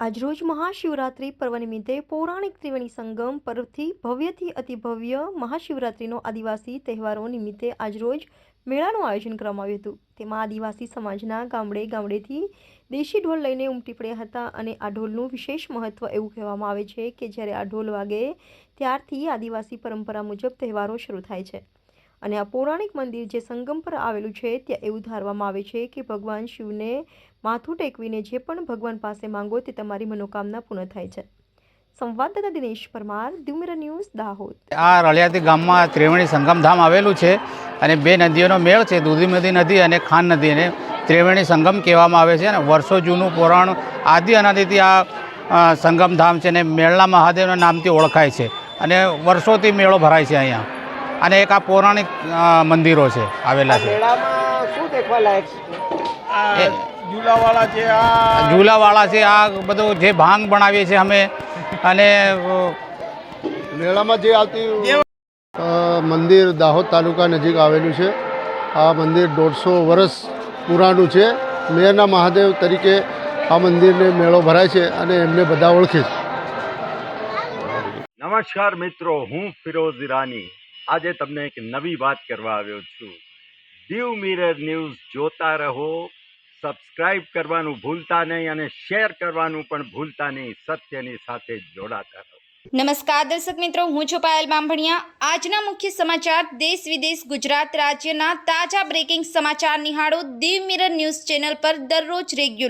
આજરોજ મહાશિવરાત્રિ પર્વ નિમિત્તે પૌરાણિક ત્રિવેણી સંગમ પર્વથી ભવ્યથી અતિભવ્ય મહાશિવરાત્રિનો આદિવાસી તહેવારો નિમિત્તે આજરોજ મેળાનું આયોજન કરવામાં આવ્યું હતું. તેમાં આદિવાસી સમાજના ગામડે ગામડેથી દેશી ઢોલ લઈને ઉમટી પડ્યા હતા અને આ ઢોલનું વિશેષ મહત્વ એવું કહેવામાં આવે છે કે જ્યારે આ ઢોલ વાગે ત્યારથી આદિવાસી પરંપરા મુજબ તહેવારો શરૂ થાય છે. અને આ પૌરાણિક મંદિર જે સંગમ પર આવેલું છે, ત્યાં એવું ધારવામાં આવે છે કે ભગવાન શિવને માથું ટેકવીને જે પણ ભગવાન પાસે માંગો તે તમારી મનોકામના પૂર્ણ થાય છે. સંવાદદાતા દિનેશ પરમાર દ્યુમિર ન્યૂઝ, દાહોદ. આ રળિયાતી ગામમાં ત્રિવેણી સંગમધામ આવેલું છે અને બે નદીઓનો મેળ છે દૂધીમતી નદી અને ખાન નદી અને ત્રિવેણી સંગમ કહેવામાં આવે છે અને વર્ષો જૂનું પુરાણ આદિ અનાદિથી આ સંગમધામ છે અને મેળના મહાદેવના નામથી ઓળખાય છે અને વર્ષોથી મેળો ભરાય છે અહીંયા. અને એક આ પૌરાણિક મંદિરો છે આવેલા છે. મેળામાં શું દેખવા લાયક છે? એ- ઝૂલાવાળા છે આ ઝૂલાવાળા છે આ બધું જે ભાંગ બનાવીએ છીએ અમે અને મેળામાં જે આવતી મંદિર દાહોદ તાલુકા નજીક આવેલું છે. આ મંદિર દોઢસો વર્ષ પુરાણું છે. મેરના મહાદેવ તરીકે આ મંદિરને મેળો ભરાય છે અને એમને બધા ઓળખે છે. નમસ્કાર મિત્રો હું ફિરોઝ ઈરાની. આજે તમને એક નવી વાત કરવા આવ્યો છું. દીવ મિરર ન્યૂઝ જોતા રહો, સબસ્ક્રાઇબ કરવાનું ભૂલતા નહીં અને શેર કરવાનું પણ ભૂલતા નહીં, સત્યની સાથે જોડાતા રહો. નમસ્કાર દર્શક મિત્રો, હું છું પાયલ બાંભણિયા આજના મુખ્ય સમાચાર, દેશ વિદેશ, ગુજરાત રાજ્યના તાજા બ્રેકિંગ સમાચાર નિહાળો દીવ મિરર ન્યૂઝ ચેનલ પર દરરોજ રેગ્યુલર